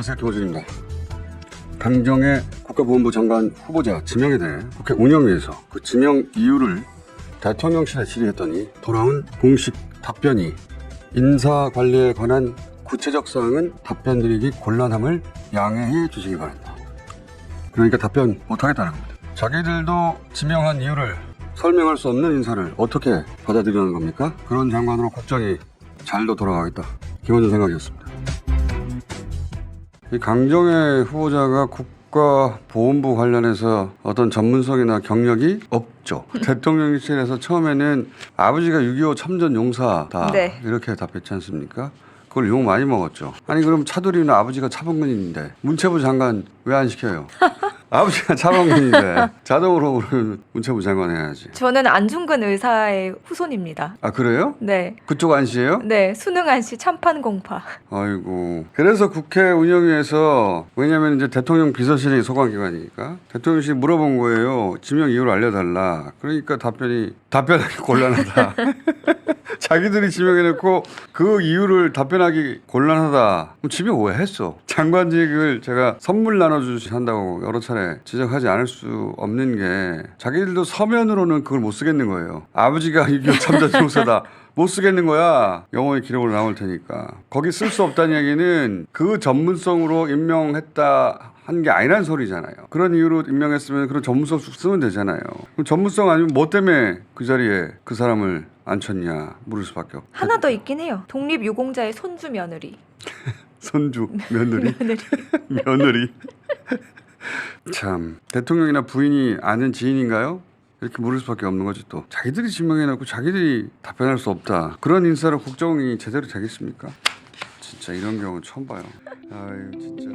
안녕하세요. 김호준입니다. 강정의 국가보훈부 장관 후보자 지명에 대해 국회 운영위에서 그 지명 이유를 대통령실에 질의했더니 돌아온 공식 답변이 인사 관리에 관한 구체적 사항은 답변드리기 곤란함을 양해해 주시기 바란다. 그러니까 답변 못하겠다는 겁니다. 자기들도 지명한 이유를 설명할 수 없는 인사를 어떻게 받아들이는 겁니까? 그런 장관으로 국정이 잘도 돌아가겠다. 김원준 생각이었습니다. 이 강정의 후보자가 국가보훈부 관련해서 어떤 전문성이나 경력이 없죠. 대통령실에서 처음에는 아버지가 6.25 참전 용사다 네. 이렇게 답했지 않습니까? 그걸 욕 많이 먹었죠. 아니 그럼 차두리는 아버지가 차범근인데 문체부 장관 왜 안 시켜요? 아버지가 차범근인데 자동으로 그러면 문체부 장관 해야지. 저는 안중근 의사의 후손입니다. 아 그래요? 네. 그쪽 안씨예요? 네, 수능안 씨 참판 공파. 아이고. 그래서 국회 운영위에서 왜냐하면 이제 대통령 비서실이 소관기관이니까 대통령실이 물어본 거예요. 지명 이유를 알려달라. 그러니까 답변이 답변하기 곤란하다. 자기들이 지명해놓고 그 이유를 답변하기 곤란하다. 그럼 지명 왜 했어? 장관직을 제가 선물 나눠주시 한다고 여러 차례 지적하지 않을 수 없는 게 자기들도 서면으로는 그걸 못 쓰겠는 거예요. 아버지가 6.25 참전 총사다. 못 쓰겠는 거야. 영어의 기록으로 나올 테니까. 거기 쓸 수 없다는 얘기는 그 전문성으로 임명했다 한 게 아니란 소리잖아요. 그런 이유로 임명했으면 그런 전문성 쓰면 되잖아요. 그럼 전문성 아니면 뭐 때문에 그 자리에 그 사람을 앉혔냐 물을 수밖에 없고. 하나 더 있긴 해요. 독립 유공자의 손주 며느리. 선주 며느리 며느리. 참 대통령이나 부인이 아는 지인인가요? 이렇게 물을 수밖에 없는 거지 또 자기들이 지명해놓고 자기들이 답변할 수 없다 그런 인사를 국정이 제대로 되겠습니까? 진짜 이런 경우 처음 봐요. 아유 진짜.